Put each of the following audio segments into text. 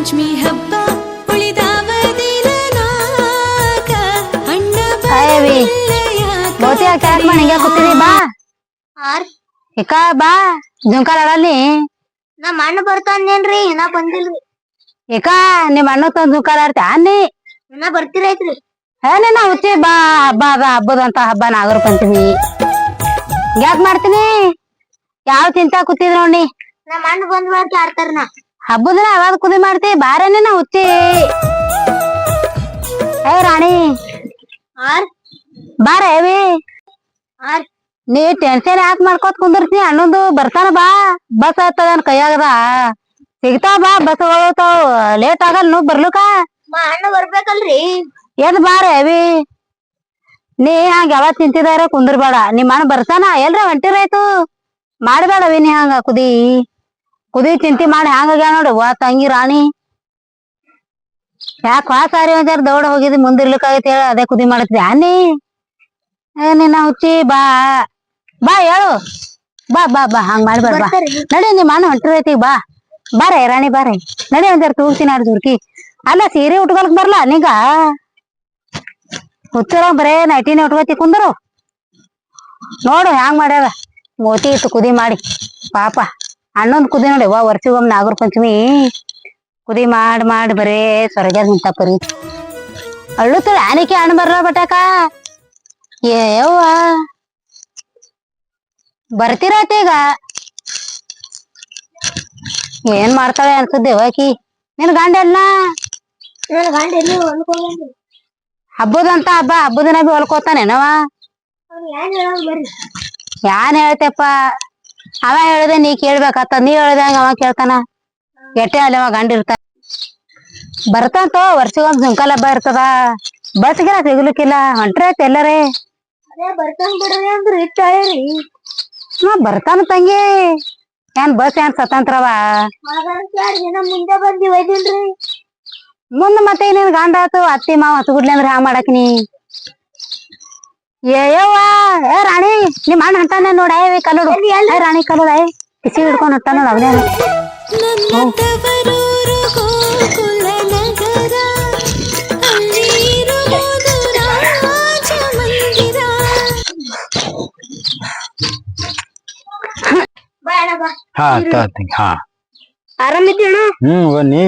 ಪಂಚಮಿ ಹಬ್ಬ ಉಳಿದಾವ ದಿನನಾಗ ಅಣ್ಣ ಅಯ್ಯವಿ ಬಹುತಿ ಕ್ಯಾಕ್ ಮಾಡಿ ಹಿಂಗೆ ಕೂತಿದಿ? ಬಾ. ಆರ್ ಬಾ. ಜುಂಕಾಲ ಆಡಲ್ಲಿ ನಮ್ಮ ಅಣ್ಣ ಬರ್ತಾನೇನ್ರಿ ಇನ್ನ ಬಂದಿಲ್ರಿ. ಇಕ್ಕ ನಿಮ್ ಅಣ್ಣ ತಂದ್ ಜುಂಕಾಲ ಆಡ್ತಿ? ಅನ್ನಿ ಇನ್ನ ಬರ್ತಿರೈತ್ರಿ ಏನೇನ ಹುಚ್ಚಿ ಬಾ. ಹಬ್ಬ ಅದ ಹಬ್ಬದಂತ ಹಬ್ಬ ನಾಗರ ಪಂಚಮಿ. ಯಾಕ್ ಮಾಡ್ತೀನಿ? ಯಾವ ತಿಂತಾ ಕೂತಿದ್ ನೋಡಿ? ನಮ್ಮ ಅಣ್ಣ ಬಂದ್ ಮಾಡ್ತಿ ಆಡ್ತಾರ ನಾ. ಹಬ್ಬದ ಅವಾದ ಕುದಿ ಮಾಡ್ತಿ? ಬಾರೇನೆ ನಾ ಹುಚ್ಚಿ ಏ ರಾಣಿ. ಆರ್. ಬಾರ ಏವಿ ಆರ್. ನೀ ಟೆನ್ಷನ್ ಯಾಕೆ ಮಾಡ್ಕೋತ ಕುಂದಿರ್ತೀನಿ ಅಣ್ಣಂದು ಬರ್ತಾನ ಬಾ. ಬಸ್ ಆಯ್ತದ ಕೈಯಾಗದ. ಸಿಗ್ತಾವ ಬಾ ಬಸ್ ಹೋಗ್ತಾವ. ಲೇಟ್ ಆಗಲ್ಲ ನೀವು ಬರ್ಲುಕ ಅಣ್ಣ ಬರ್ಬೇಕಲ್ರಿ. ಎದ್ ಬಾರ ಹೇವಿ. ನೀ ಹಂಗ ಯಾವತ್ ತಿಂತಿದಾರ ಕುಂದಿರ್ಬೇಡ. ನಿಮ್ಮ ಅಣ್ಣ ಬರ್ತಾನ? ಎಲ್ರ ಹೊಂಟಿರಾಯ್ತು ಮಾಡ್ಬೇಡವಿ ನೀ ಹಂಗ ಕುದಿ. ಕುದಿ ಚಿಂತಿ ಮಾಡಿ ಹ್ಯಾಂಗ ನೋಡು ವಾ ತಂಗಿ ರಾಣಿ. ಯಾಕೆ ವಾ ಸಾರಿ ಒಂದ್ ದೌಡ ಹೋಗಿದ್ ಮುಂದಿರ್ಲಿಕ್ಕಾಗೈತಿ ಹೇಳ ಅದೇ ಕುದಿ ಮಾಡತ್ತಿ ಅನ್ನಿ ಏ ನಿನ್ನ ಹುಚ್ಚಿ ಬಾ. ಬಾ ಹೇಳು. ಬಾ ಬಾ ಬಾ ಹಂಗ ಮಾಡ್ಬೇಡ ಬಾ. ನಡಿ ನಿಮ್ಮ ಅಣ್ಣ ಹೊಂಟಿರೈತಿ ಬಾ. ಬಾರೆ ರಾಣಿ ಬಾರೆ ನಡಿ ಒಂದ್ ಜರ ತೂಗ್ತೀನಿ ಆಡ್ ಜುರ್ಕಿ ಅಲ್ಲ ಸೀರೆ ಉಟ್ಕೊಳಕ್ ಬರ್ಲ ನೀಗ? ಹುಚ್ಚರ ಬರೇ ನೈಟಿನೇ ಉಟ್ಕೋತಿ ಕುಂದರು. ನೋಡು ಹ್ಯಾಂಗ್ ಮಾಡ್ಯಾರ. ಮೋತಿ ಇತ್ತು ಕುದಿ ಮಾಡಿ. ಪಾಪ. ಅಣ್ಣಂದ್ ಕುದಿ ನೋಡಿ ವಾ ವರ್ಷಗೊಮ್ಮೆ ನಾಗರ ಪಂಚಮಿ. ಕುದಿ ಮಾಡ್ ಮಾಡಿ ಬರೇ ಸ್ವರ್ಗ ನಿಂತಪ್ಪರಿ ಪರಿ. ಅಳ್ಳುತ್ತದ ಆನಿಕೆ ಹಣ್ಣು ಬರ್ಲ ಬಟಾಕ ಏ ಬರ್ತಿರತ್ತೀಗ ಏನ್ ಮಾಡ್ತಾಳೆ ಅನ್ಸುತ್ತೆ ಆಕಿ ನಿನ್ ಗಂಡ ಎಲ್ಲ ಹಬ್ಬದಂತ ಹಬ್ಬ ಹಬ್ಬದನ ಬಿ ಹೊಲ್ಕೋತಾನೇನವ? ಏನ್ ಯಾನ್ ಹೇಳ್ತಪ್ಪ? ಅವ ಹೇಳ್ದೆ ನೀ ಕೇಳ್ಬೇಕಾತ ನೀ ಹೇಳ್ದಂಗ ಅವ ಕೇಳ್ತಾನ. ಎಟ್ಟೆ ಅಲ್ಲಿ ಅವ ಗಂಡ ಇರ್ತಾನ. ಬರ್ತಂತೋ ವರ್ಷಗೊಂದ್ ಸುಂಕಾಲ ಹಬ್ಬ ಇರ್ತದ. ಗಿರ ಸಿಗ್ಲಿಕ್ಕಿಲ್ಲ ಹೊಂಟ್ರೈತ್ ಎಲ್ಲರೇ. ಬರ್ತಾನ ಬಿಡ್ರಿ ಅಂದ್ರ ಹಾ ಬರ್ತಾನ ತಂಗಿ. ಏನ್ ಬಸ್ ಏನ್ ಸ್ವತಂತ್ರವ? ಮುಂದೆ ಬಂದಿ ಒಯ್ದಿಲ್ರಿ ಮುಂದ್ ಮತ್ತೆ ನಿನ್ ಗಂಡ ಆತು ಅತ್ತಿ ಮಾವ ಹಸುಗುಡ್ಲಿ ಅಂದ್ರೆ ಹಾ ಮಾಡಕ್ ನೀ? ಏ ಯವ್ವ ಏ ರಾಣಿ ನಿಮ್ಮ ಅಣ್ಣ ಅಂತಾನೆ ನೋಡ ಏ ಕಲ್ಲೋಡು ಏ ರಾಣಿ ಕಲ್ಲೋಡ ಏ ಕಿಸಿ ಹಿಡ್ಕೊಂಡ್ ನೋಡ ಅವನೇ ಹಾ ಹಾ. ಹ್ಮ್ ಬನ್ನಿ.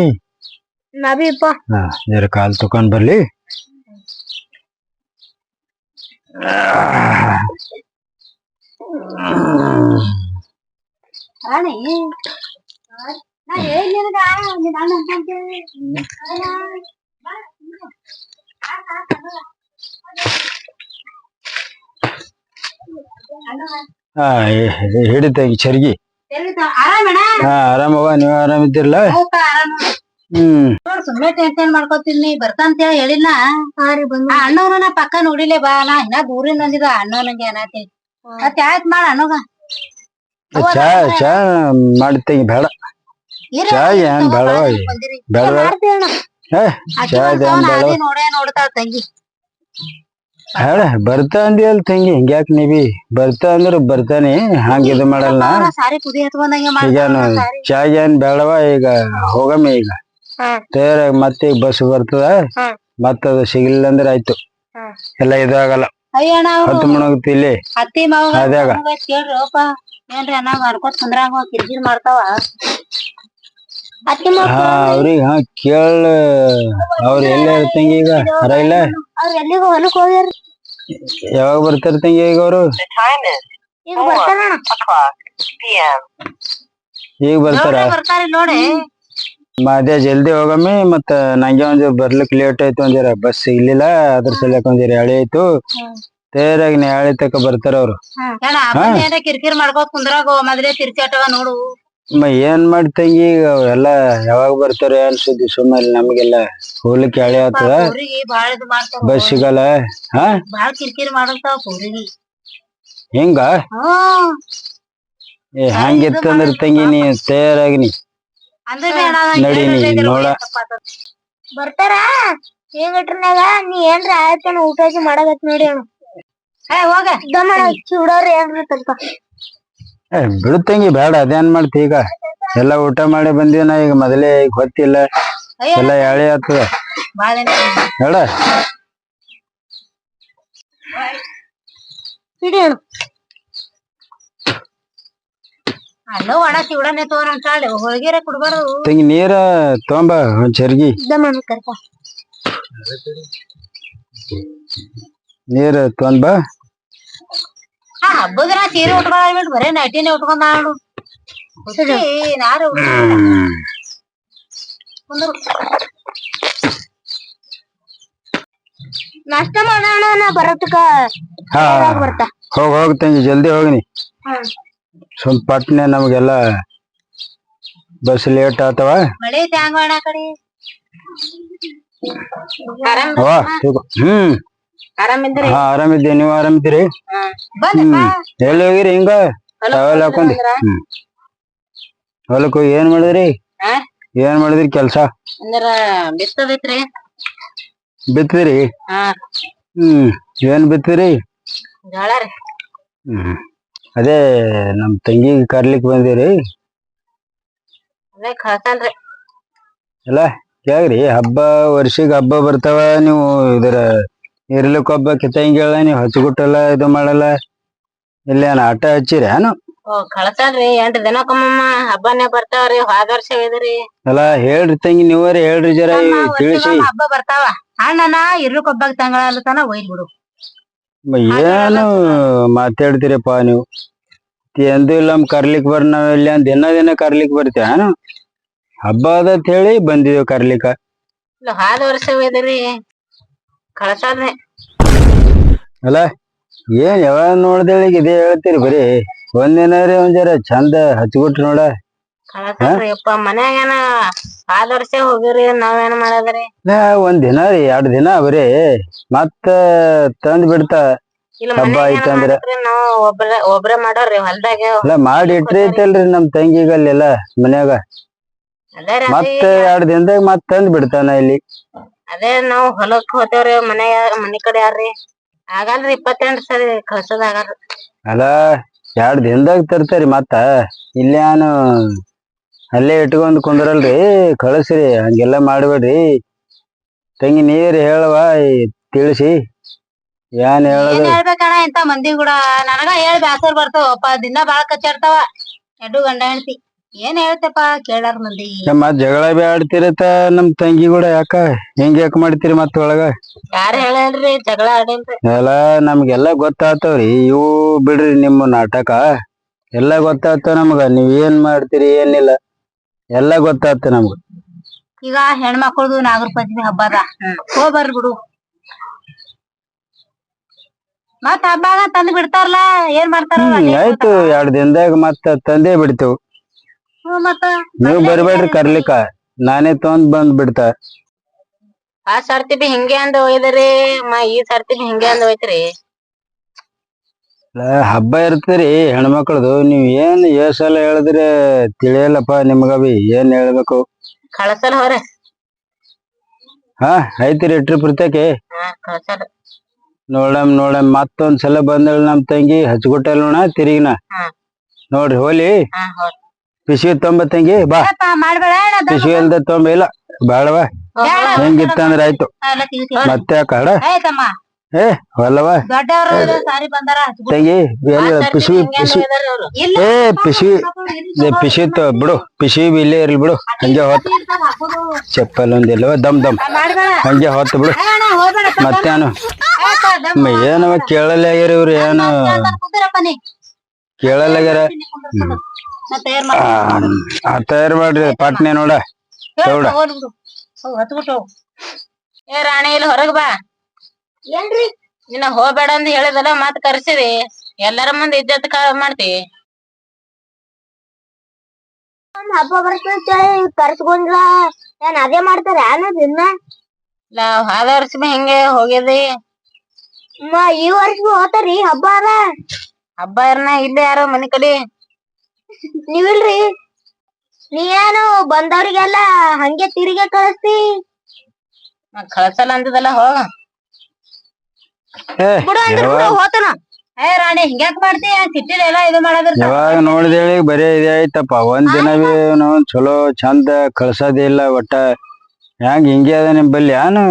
ನಾ ಬಿ ಅಪ್ಪ ಹಾ ಜರ ಕಾಲ್ ತಕೊಂಡ್ ಬರ್ಲಿ. ರಾಣಿ ನಾ ಹೇಳಿ ನಿನಗ ನಿನ್ ಅಣ್ಣ ಹಿಡಿತ ಚರ್ಗಿ. ಆರಾಮ ನೀವ್ ಆರಾಮಿದ್ದಿರಲ್ಲ? ಹ್ಮ್. ಸುಮ್ಮನೆ ಟೆನ್ಷನ್ ಮಾಡ್ಕೋತೀನಿ ಬರ್ತಾಂತ ಹೇಳಿ ಹೇಳಿಲ್ಲ ಆ ಅಣ್ಣವ್ರನ್ನ ಪಕ್ಕ ನೋಡಿಲೆ ಬಾ ನಾ ಇನ್ನ ದೂರಿಂದ ಅಂದಿದ ಅಣ್ಣವ್ನಂಗೆ ಏನತಿ. ಮತ್ ಯಾಕ್ ಮಾಡ ಅಣ್ಣಗ ಚಾ ಚಾ ಮಾಡ್ತೇನೆ ಬೇಡ. ಚಾ ಏನ್ ಬೇಡವ ಬೇಡ ಬೇಡ ಏ ಚಾ ಏನ್ ಬೇಡ ನೋಡೇ ನೋಡ್ತಾಳ ತಂಗಿ. ಹೇಳ ಬರ್ತಾ ಅಂದಿಯಲ್ ತಂಗಿ ಹಿಂಗ್ಯಾಕ್ ನೀವಿ ಬರ್ತಾ ಅಂದ್ರ ಬರ್ತಾನೆ ಹಂಗ ಇದು ಮಾಡಲ್ಲ ನಾ. ಸಾರಿ ಕುದಿ ಹತ್ಕೊಂಡಂಗೆ ಈಗ ಮಾಡ್ತಾಳ ಚಾ ಏನ್ ಬೇಡವ ಈಗ ಹೋಗಮ್ಮಿ ಈಗ. ತಯಾರಾಗಿ ಮತ್ತೆ ಈಗ ಬಸ್ ಬರ್ತದ. ಮತ್ತ ಅದು ಸಿಗ್ಲಿಲ್ಲ ಅಂದ್ರೆ ಆಯ್ತು. ಹಾ. ಎಲ್ಲ ಇದಾಗಲ್ಲ ಅಯ್ಯಣ್ಣ ಹತ್ತು ಇಲ್ಲಿ. ಅತ್ತಿ ಮಾವ ಅದ್ಯಾಗ? ಕೇಳ್ರಪ್ಪ ಏನ್ರಿ ಅಣ್ಣ ಮಾಡ್ಕೊತ ಕುಂದ್ರಾಗ ಕಿರ್ಕಿರ್ ಮಾಡ್ತಾವ? ಅತ್ತಿ ಹಾ ಅವ್ರಿಗೆ ಹಾ ಕೇಳ ಅವ್ರ ಎಲ್ಲ ಇರ್ತಂಗಿ ಈಗ? ಹರ ಇಲ್ಲ? ಯಾವಾಗ ಬರ್ತಾರ ತಂಗಿ ಈಗ ಅವರು? ಈಗ ಬರ್ತಾರಣ್ಣ. ಈಗ ಬರ್ತಾರ? ಬರ್ತಾರ ನೋಡಿ ಅದೇ ಜಲ್ದಿ ಹೋಗಮ್ಮಿ ಮತ್ತ ನಂಗೆ ಒಂದ್ ಬರ್ಲಿಕ್ ಲೇಟ್ ಆಯ್ತು ಒಂದ್ ಬಸ್ ಸಿಗ್ಲಿಲ್ಲ ಅದ್ರ ಸಲಕ್ ಹಳೆ ಹಳಿ ಆಯ್ತು. ತೇರಾಗಿ ನಾಳೆ ತಕ ಬರ್ತಾರ ಅವ್ರು. ಏನ ಅಪ್ಪನ್ ಏನ್ರ ಕಿರ್ಕಿರ್ ಮಾಡ್ಕೋತ ಕುಂದ್ರಾಗ ಮೊದಲೇ ತಿರ್ಚಾಟವ ನೋಡು. ಮ ಏನ್ ಮಾಡ್ತಂಗಿ ಈಗ ಎಲ್ಲ ಯಾವಾಗ ಬರ್ತಾರ ಏನ್ ಸುದ್ದಿ ಸುಮ್ಮನೆ ನಮಗೆಲ್ಲ ಹೋಗ್ಲಿಕ್ಕೆ ಇದು ಮಾಡ್ತಾವ ಬಸ್ ಸಿಗಲ್ಲ ಹಾ? ಕಿರ್ಕಿರ್ ಹಿಂಗ? ಏ ಹಂಗಿತ್ತಂದ್ರ ತಂಗಿ ನೀ ತಯಾರಾಗಿ ನೀ ನಡಿ ನೀ ನೋಡ. ಬರ್ತಾರ? ಹೆಂಗ್ ನೀ ಏನ್ರ ಆಯ್ತಾನ ಊಟ ಮಾಡಾಕತ್ ನೋಡಿ ಅಣ್ಣ ಏ ಹೋಗ. ದಮ್ಮ ಚೂಡೋರ್ ಏನ್ರ ಸ್ವಲ್ಪ ಏ ಬಿಡು ತಂಗಿ ಬೇಡ ಅದೇನ್ ಮಾಡ್ತಿ ಈಗ? ಎಲ್ಲ ಊಟ ಮಾಡಿ ಬಂದಿವನ ಈಗ ಮೊದಲೇ ಈಗ ಗೊತ್ತಿಲ್ಲ ಎಲ್ಲ ಎಳೆ ಆಗ್ತದ ಹೇಳ. ಹಿಡಿಯೋಣ ಅಲ್ಲೋ ಒಣ ಚಿವಡನೆ ತೋರ ಅಂತಾಳೆ ಹೋಳ್ಗೆರೆ ಕುಡ್ಬಾರ್ದು. ತಂಗಿ ನೀರ ತೊಂಬ ಚರ್ಗಿ. ದಮ್ಮ ಕರ್ಕ. ನೀರ್ ತೊಂಬ ಹಾ ಹಬ್ಬದ್ರ ಸೀರೆ ಉಟ್ಕೊಂಡ್ ಬರೇ ನೈಟಿನೇ ಉಟ್ಕೊಂಡ್ ಮಾಡು ನಾರು ನಾಷ್ಟ ಮಾಡೋಣ ನಾ ಬರೋತಕ ಹಾ ಬರ್ತಾ. ಹೋಗ್ ಹೋಗ್ ತಂಗಿ ಜಲ್ದಿ ಹೋಗ್ನಿ ಸ್ವಲ್ಪ ಪಟ್ನೆ ನಮಗೆಲ್ಲ ಬಸ್ ಲೇಟ್ ಆತವ. ಹ್ಮ್. ಹಾ ಆರಾಮಿದ್ದೆ ನೀವು ಆರಾಮಿದ್ದೀರಿ? ಹ್ಮ್. ಎಲ್ಲಿ ಹೋಗಿರಿ ಹಿಂಗ? ಟ್ರಾವೆಲ್ ಹಾಕೊಂಡಿ. ಹ್ಮ್. ಹೊಲಕ್ಕ ಏನ್ ಮಾಡಿದ್ರಿ? ಏನ್ ಮಾಡಿದ್ರಿ ಕೆಲ್ಸ? ಹಾ. ಹ್ಮ್. ಏನ್ ಬಿತ್ತೀರಿ ಹ್ಮ್. ಅದೇ ನಮ್ ತಂಗಿ ಕರ್ಲಿಕ್ ಬಂದಿರಿ. ಅದೇ ಕಳ್ಸಲ್ರಿ ಅಲ್ಲ ಕೇಳ್ರಿ ಹಬ್ಬ ವರ್ಷಿಗ್ ಹಬ್ಬ ಬರ್ತಾವ ನೀವು ಇದರ ಇರ್ಲಿಕ್ ಹಬ್ಬ ಕಿತ್ತಂಗಿಲ್ಲ ನೀವು ಹಚ್ಗುಟ್ಟಲ್ಲ ಇದು ಮಾಡಲ್ಲ. ಇಲ್ಲೇನ ಆಟ ಹಚ್ಚಿರಿ ಏನು? ಓ ಕಳ್ಸಲ್ರಿ ಎಂಟ್ ದಿನಕ್ಕೊಮ್ಮಮ್ಮ ಹಬ್ಬನೇ ಬರ್ತಾವ್ರಿ ಹೋದ ವರ್ಷ ಇದ್ರಿ. ಅಲ್ಲ ಹೇಳ್ರಿ ತಂಗಿ ನೀವರಿ ಹೇಳ್ರಿ ಜರ ತಿಳಿಸಿ. ಹಬ್ಬ ಬರ್ತಾವ. ಅಣ್ಣನ ಇರ್ಲಿಕ್ ಹಬ್ಬಕ್ ತಂಗಳ ತನ ಒಯ್ದ್ ಬಿಡು. ಏನು ಮಾತಾಡ್ತೀರಪ್ಪ ನೀವು? ಎಂದೂ ಇಲ್ಲ ನಮ್ ಕರ್ಲಿಕ್ ಬರ್ ನಾವ್ ಇಲ್ಲಿ ದಿನ ದಿನ ಕರ್ಲಿಕ್ ಬರ್ತೀವ. ಏನು? ಹಬ್ಬ ಅಂತ ಹೇಳಿ ಬಂದಿವಿ ಕರ್ಲಿಕ್ಕ ಇಲ್ಲ ಹೋದ ವರ್ಷ ಒಯ್ದ್ರಿ ಕಳ್ಸಲ್ರಿ ಅಲ್ಲ ಏನ್ ಯಾವಾಗ ನೋಡ್ದೇಳಿಗೆ ಇದೇ ಹೇಳ್ತೀರಿ ಬರೀ. ಒಂದಿನ ರೀ ಒಂದ್ ಜರ ಚಂದ ಹಚ್ಬಿಟ್ರಿ ನೋಡ. ಕಳ್ಸಲ್ರಿ ಯಪ್ಪ ಮನ್ಯಾಗೇನ ಹೋದ ವರ್ಷ ಹೋಗಿರಿ ನಾವೇನ್ ಮಾಡದ್ರಿ? ಇಲ್ಲ, ಒಂದ್ ದಿನ ರೀ ಎರಡ್ ದಿನ ಬರೀ ಮತ್ತ ತಂದ್ ಬಿಡ್ತ ಇಲ್ಲ ಹಬ್ಬ ಮನ್ಯಾಗ ಆಯ್ತ್ ಅಂದ್ರ? ನಾವು ಒಬ್ರ ಒಬ್ರ ಮಾಡೋರ್ರಿ ಹೊಲ್ದಾಗ ಇಲ್ಲ ಮಾಡಿ ಇಟ್ರಿ ಐತಲ್ರಿ ನಮ್ ತಂಗಿಗ ಅಲ್ಲೆಲ್ಲ ಮನ್ಯಾಗ. ಅದೇ ರೀ ಮತ್ತ ಎರಡ್ ದಿನದಾಗ ಮತ್ ತಂದ್ ಬಿಡ್ತಾನ ಇಲ್ಲಿ. ಅದೇ ನಾವ್ ಹೊಲಕ್ ಹೋತೇವ್ರಿ ಮನ್ಯಾಗ ಮನಿ ಕಡೆ ಯಾರ್ರಿ? ಆಗಲ್ರಿ ಇಪ್ಪತ್ತೆಂಟ್ ಸರಿ ಕಳ್ಸೋದ್ ಆಗಲ್ರಿ. ಅಲ್ಲ ಎರಡ್ ದಿನದಾಗ ತರ್ತಾರಿ ಮತ್ತ. ಇಲ್ಲೇನು ಅಲ್ಲೇ ಇಟ್ಕೊಂಡ್ ಕುಂದ್ರಲ್ರಿ. ಕಳಿಸ್ರಿ ಹಂಗೆಲ್ಲ ಮಾಡ್ಬೇಡ್ರಿ. ತಂಗಿ ನೀರ್ ಹೇಳವ ತಿಳಿಸಿ. ಏನ್ ಹೇಳೋದು? ಏನ್ ಹೇಳ್ಬೇಕಣ್ಣ ಇಂತ ಮಂದಿ ಕೂಡ. ನನಗ ಹೇಳ್ ಬ್ಯಾಸರ್ ಬರ್ತಾವಪ್ಪ ದಿನ ಬಾಳ ಕಚ್ಚಾಡ್ತಾವ. ಎಡ್ಡು ಗಂಡ ಹೆಂಡತಿ. ಏನ್ ಹೇಳ್ತಪ್ಪ ಕೇಳಾರ ಮಂದಿ. ನಮ್ಮ ಜಗಳ ಬಿ ಆಡ್ತಿರತ್ತ ನಮ್ ತಂಗಿ ಕೂಡ ಯಾಕ? ಹೆಂಗ್ ಯಾಕ ಮಾಡ್ತೀರಿ ಮತ್ತ ಒಳಗ? ಯಾರು ಹೇಳಲ್ರಿ ಜಗಳ ಆಡೇನ್ರಿ ಎಲ್ಲ ನಮ್ಗೆಲ್ಲ ಗೊತ್ತಾಗ್ತಾವ್ರಿ. ಇವು ಬಿಡ್ರಿ ನಿಮ್ಮ ನಾಟಕ. ಎಲ್ಲ ಗೊತ್ತಾಗ್ತಾವ ನಮ್ಗ. ನೀವ್ ಏನ್ ಮಾಡ್ತೀರಿ ಏನಿಲ್ಲ. ಎಲ್ಲ ಗೊತ್ತಾಗ್ತ ನಮ್ಗ. ಈಗ ಹೆಣ್ಮಕ್ಳದು ನಾಗರ ಪಂಚಮಿ ಹಬ್ಬ ಅದ ಬಿಡು. ಮತ್ ಹಬ್ಬ ತಂದ್ ಬಿಡ್ತಾರಲ್ಲ ಏನ್ ಮಾಡ್ತಾರ ಹ್ಮ್ ಆಯ್ತು. ಎರಡ್ ದಿನದಾಗ ಮತ್ತ ತಂದೇ ಬಿಡ್ತೇವ್. ಮತ್ತ ನೀವ್ ಬರ್ಬೇಡ್ರಿ ಕರ್ಲಿಕ್ಕ. ನಾನೇ ತಂದ್ ಬಂದ್ ಬಿಡ್ತ. ಆ ಸರ್ತಿ ಬಿ ಹಿಂಗೆ ಅಂದ್ ಒಯ್ದ್ರಿ ಮ ಈ ಸರ್ತಿ ಬಿ ಹಿಂಗೆ ಅಂದ್ ಹೋಯ್ತ್ರಿ. ಹಬ್ಬ ಇರ್ತೀರಿ ಹೆಣ್ಮಕ್ಳದು. ನೀವ್ ಏನ್ ಏಸಲ ಸಲ ಹೇಳಿದ್ರೆ ತಿಳಿಯಲ್ಲಪ್ಪ ನಿಮ್ಗ ಬಿ ಏನ್ ಹೇಳ್ಬೇಕು? ಕಳ್ಸಲ್ ಹೊರ. ಹಾ ಐತಿರಿ ಟ್ರಿಪ್ ಇರ್ತೇಕೆ? ನೋಡಮ್ ನೋಡಮ್ ಮತ್ತೊಂದ್ ಸಲ ಬಂದಳ ನಮ್ ತಂಗಿ ಹಚ್ಕೊಟ್ಟಲ್ ನೋಡ ತಿರುಗಿನ. ಹಾ. ನೋಡ್ರಿ ಹೋಲಿ. ಪಿಶವಿ ತೊಂಬ ತಂಗಿ ಬಾ. ಪಿಶಿ ಇಲ್ದ ಅಲ್ದ ತೊಂಬ ಇಲ್ಲ ಬಾಳವಾ ಹೆಂಗಿತ್ತಂದ್ರ ಆಯ್ತು. ಮತ್ತೆ ಕಾಡ ಆಯ್ತಮ್ಮ. ಏ ಬಂದಾರ. ತಂಗಿ ಪಿಶವಿ ಇಲ್ಲ ಏ ಪಿಸಿ ಪಿಸಿ ಬಿಡು. ಬಿ ಇಲ್ಲೇ ಇರ್ಲಿ ಬಿಡು. ಹಂಗೆ ಹೊತ್ ಚಪ್ಪಲ್ ಒಂದಿಲ್ಲವ ದಮ್ ದಮ್. ಹಂಗೆ ಹೊತ್ತು ಬಿಡು. ಮತ್ತೇನು ಏನವ ಕೇಳಲ್ಲ ಆಗ್ಯಾರ ಇವ್ರು ಏನು? ಕೇಳಲ್ಲ ಆಗ್ಯಾರ ತಯಾರ್ ಆ, ತಯಾರ ತಯಾರ್ ಮಾಡ್ರಿ ಪಾಟ್ನೆ ನೋಡ. ಹೋಗು. ಏ ರಾಣಿ ಇಲ್ಲಿ ಹೊರಗ್ ಬಾ. ಏನ್ರಿ? ನಿನ್ನ ಹೋಗ್ಬೇಡ ಅಂತ ಹೇಳಿದಲ್ಲ ಮತ್ ಕರ್ಸಿದಿ ಎಲ್ಲರ ಮುಂದೆ ಇಜ್ಜತ್ ಮಾಡ್ತಿ. ಹಬ್ಬ ಬರ್ತಂತ ಕರ್ಸ್ಕೊಂಡ್ರ ಏನ್ ಅದೇ ಮಾಡ್ತಾರ? ಇಲ್ಲ ಹೋದ ವರ್ಷ ಹೆಂಗೆ ಹಿಂಗೆ ಹೋಗಿದಿ ಮ ಈ ವರ್ಷ ಹೋತಾರಿ ಹಬ್ಬ ಅದ. ಹಬ್ಬ ಇರ್ನ ಇಲ್ಲೇ ಯಾರೋ ಮನೆ ಕಡೆ? ನೀವಿಲ್ರಿ ನೀ ಏನು ಬಂದವ್ರಿಗೆಲ್ಲ ಹಂಗೆ ತಿರುಗಿ ಕಳಿಸ್ತಿ ಕಳ್ಸಲ್ಲ ಅಂತದಲ್ಲ ಹೋಗ. ಬಿಡು ಅಂದ್ರೆ ಬಿಡು ಯಾವಾಗ? ಹೋತನ. ಏ ರಾಣಿ ಹಿಂಗ್ಯಾಕ್ ಮಾಡ್ತಿ? ಸಿಟ್ಟಿಲ್ ಎಲ್ಲ ಇದು ಮಾಡೋದ್ರ ಯಾವಾಗ ನೋಡಿದೇಳಿ ಬರೇ ಇದೇ ಐತಪ್ಪ ಒಂದ್ ದಿನ ನಾವು ಚಲೋ ಚಂದ ಕಳ್ಸೋದೇ ಇಲ್ಲ ಒಟ್ಟ. ಹೆಂಗ್ ಹಿಂಗೆ ಅದ ನಿಮ್ ಬಲ್ಲಿ ಯಾನು?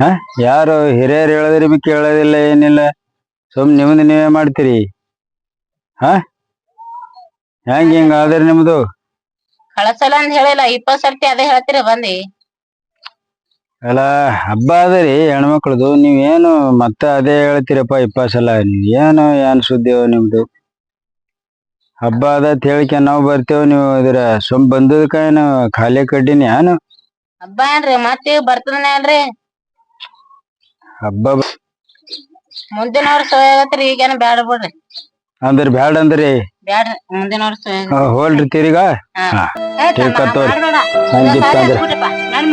ಹ? ಯಾರು ಹಿರಿಯರು ಹೇಳದ್ರಿ ಬಿ ಕೇಳೋದಿಲ್ಲ ಏನಿಲ್ಲ. ಸುಮ್ ನಿಮ್ದು ನೀವೇ ಮಾಡ್ತೀರಿ. ಹ? ಹೆಂಗ್ ಹಿಂಗ ಆದ್ರಿ ನಿಮ್ದು? ಕಳಸಲ್ಲ ಅಂತ ಹೇಳಿಲ್ಲ ಇಪ್ಪತ್ ಸರ್ತಿ ಅದೇ ಹೇಳ್ತೀರಿ ಬಂದಿ? ಅಲ್ಲ ಹಬ್ಬ ಅದರಿ ಹೆಣ್ಮಕ್ಳದು ನೀವೇನು ಮತ್ತೆ ಅದೇ ಹೇಳ್ತೀರಪ್ಪ ಇಪ್ಪತ್ತು ಸಲ ಏನು ಏನ್ ಸುದ್ದಿ ನಿಮ್ದು? ಹಬ್ಬ ಅದ ಹೇಳಿಕೆ ನಾವು ಬರ್ತೇವ್ ನೀವು ಇದ್ರ ಸುಮ್ ಬಂದದಕ್ಕ ಏನು ಖಾಲಿ ಕಡ್ಡಿನ ಏನು? ಹಬ್ಬ ಏನ್ರಿ ಮತ್ತೆ ಬರ್ತದನ ಅಲ್ರಿ ಹಬ್ಬ ಮುಂದಿನ ವರ್ಷ ಈಗೇನು ಬೇಡ ಬ್ಯಾಡ ಬಿಡ್ರಿ. ಅಂದ್ರ ಬ್ಯಾಡ ಅಂದ್ರಿ? ಬ್ಯಾಡ್ರಿ ಮುಂದಿನ ವರ್ಷ ಆ, ಹೋಲ್ರಿ ತಿರ್ಗ. ಹಾ. ತಿಳ್ಕೊತವ್ರಿ. ಹಂಗಿತ್ತ ಅಂದ್ರ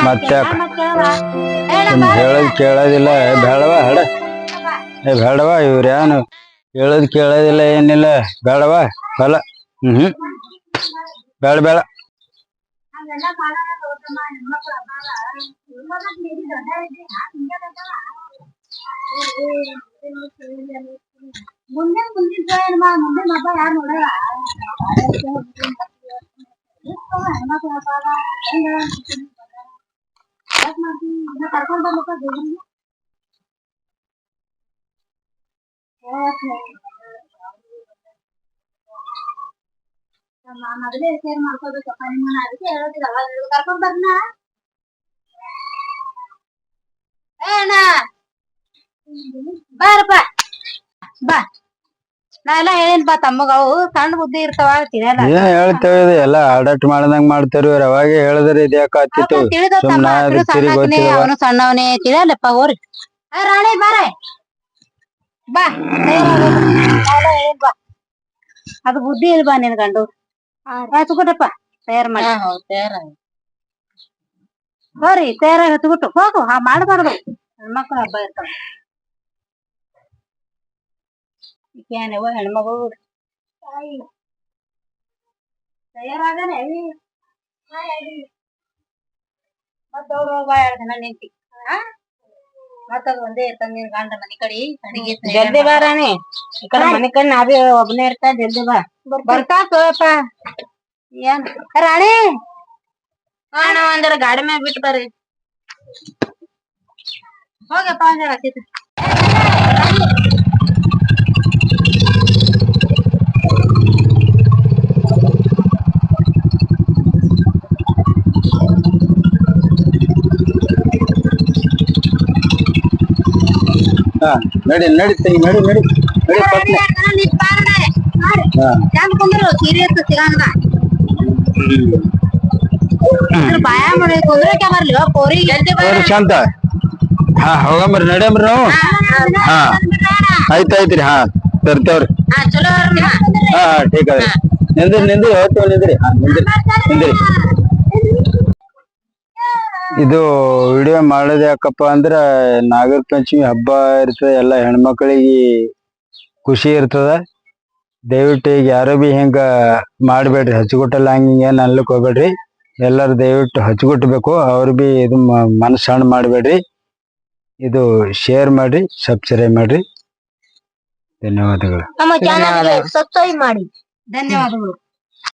ಮತ್ತೆ ಯಾಕ? ಸುಮ್ ಹೇಳದ್ ಕೇಳೋದಿಲ್ಲ. ಏ ಬೇಡವಾ ಹಡ. ಏ ಬೇಡವಾ ಇವ್ರ ಏನು ಹೇಳದ್ ಕೇಳೋದಿಲ್ಲ ಏನಿಲ್ಲ. ಬೇಡವಾ ಬಲ. ಹ್ಮ್ ಹ್ಮ್. ಬೇಡ ಬೇಡ ಮುಂದೆ ಮುಂದಿನ ಹೆಣ್ಮ ಮುಂದಿನ ಹಬ್ಬ ಯಾರು ನೋಡಲ್ಲ ಕರ್ಕೊಂಡ್ ಬರ್ಲಿಕ್ಕ ದೇವ್ರಿಗೆ? ಮೊದಲೇ ಸೇರ್ ಮಾಡ್ಕೋಬೇಕಪ್ಪ ನಿಮ್ಮನ್ನ, ಅದಕ್ಕೆ ಹೇಳೋದಿಲ್ಲ. ಕರ್ಕೊಂಡ್ ಬರ್ನ? ಏ ಅಣ್ಣ, ಬಾರಪ್ಪ. ಬಾ. ನಾ ಎಲ್ಲ ಹೇಳಿನ್ ಬಾ ತಮ್ಮಗ ಅವು ಸಣ್ಣ ಬುದ್ಧಿ ಇರ್ತಾವ ತಿನ್ನಲ್ಲ ಏನ್ ಹೇಳ್ತೇವೆ ಇದು ಎಲ್ಲ ಅಡಟ್ ಮಾಡ್ದಂಗ್ ಮಾಡ್ತೇವ್ರಿ ಇವ್ರ. ಅವಾಗ ಹೇಳಿದ್ರೆ ಇದ್ಯಾಕ ಆತಿತ್ತು ತಿಳಿದ ತಮ್ಮ ತಿರುಗಿ. ಅವನು ಸಣ್ಣವನೇ ತಿಳಿಯಲ್ಲಪ್ಪ ಹೋರಿ. ರಾಣಿ ಬಾರೆ. ಬಾ. ಎಲ್ಲ ಹೇಳಿನ್ ಬಾ. ಅದು ಬುದ್ಧಿ ಇಲ್ಲ ಬಾ ನಿನ್ ಗಂಡು. ಹಚ್ಕೊಟಪ್ಪ ತಯಾರ್ ಮಾಡಿ. ಹೋರಿ ತಯಾರಾಗಿ ಹಚ್ಬಿಟ್ಟು ಹೋಗು. ಹಾ ಮಾಡಬಾರ್ದು. ಹೆಣ್ಮಕ್ಳ ಹಬ್ಬ ಇರ್ತಾವ. ಈಕೇನವ ಹೆಣ್ಮಗಳು ತಯಾರಾಗನೆ ಮತ್ತ ಅವ್ರು ಬಾ ಎರಡ್ ದಿನ ನಿಂತಿ ಮತ್ತ ಅದು ಒಂದೇ ಇರ್ತಾನ ನಿನ್ ಗಂಡ ಮನಿ ಕಡೆ ಅಡಿಗೆ ಜಲ್ದಿ ಬಾ ರಾಣಿ ಈ ಕಡೆ ಮನಿ ಕಡೆ ನಾವೇ ಬಿ ಒಬ್ನೇ ಇರ್ತಾ ಜಲ್ದಿ ಬಾ ಬರ್ತಾ ತೋಪ ಏನ್ ರಾಣಿ ಹಾ ನಾವ್ ಗಾಡಿ ಮ್ಯಾಗ ಬಿಟ್ಟು ಬರ್ರಿ ಹೋಗಪ್ಪ ಅಂದ್ರೆ ಹತ್ತಿತ್ತು ಹಾ ನಡಿ ನಡಿ ತಂಗಿ ನಡಿ ನಡಿ ನಡಿ ಪಟ್ನೆ. ಹಾ. ಶಾಂತ? ಹಾ ಹೋಗಂಬ್ರಿ ನಡಿಯಂಬ್ರಿ ನಾವು. ಹಾ ಆಯ್ತಾಯ್ತ್ರಿ ಹಾ. ತರ್ತೇವ್ರಿ. ಹಾ ಹಾ. ಠೀಕ್ ಅದ ನಿಂದ್ರಿ ನಿಂದ್ರಿ ಹೋಗ್ತೇವ್ ನಿಂದ್ರಿ. ಹಾ ನಿಂದ್ರಿ ನಿಂದ್ರಿ. ಇದು ವಿಡಿಯೋ ಮಾಡೋದು ಯಾಕಪ್ಪ ಅಂದ್ರ ನಾಗರ ಪಂಚಮಿ ಹಬ್ಬ ಇರ್ತದ ಎಲ್ಲಾ ಹೆಣ್ಮಕ್ಳಿಗೆ ಖುಷಿ ಇರ್ತದ. ದಯವಿಟ್ಟು ಈಗ ಯಾರು ಬಿ ಹಿಂಗ ಮಾಡ್ಬೇಡ್ರಿ ಹಚ್ಕೊಟ್ಟಲ್ಲ ಹಂಗ ಹಿಂಗ ಏನ್ ಅನ್ಲಿಕ್ ಹೋಗ್ಬೇಡ್ರಿ. ಎಲ್ಲಾರು ದಯವಿಟ್ಟು ಹಚ್ಕೊಟ್ಬೇಕು ಅವ್ರು ಬಿ ಇದು ಮ- ಮನಸ್ಸು ಸಣ್ಣ ಮಾಡ್ಬೇಡ್ರಿ. ಇದು ಶೇರ್ ಮಾಡ್ರಿ ಸಬ್ಸ್ಕ್ರೈಬ್ ಮಾಡ್ರಿ. ಧನ್ಯವಾದಗಳು. ನಮ್ಮ ಸಬ್ಸ್ಕ್ರೈಬ್ ಮಾಡಿ. ಧನ್ಯವಾದಗಳು.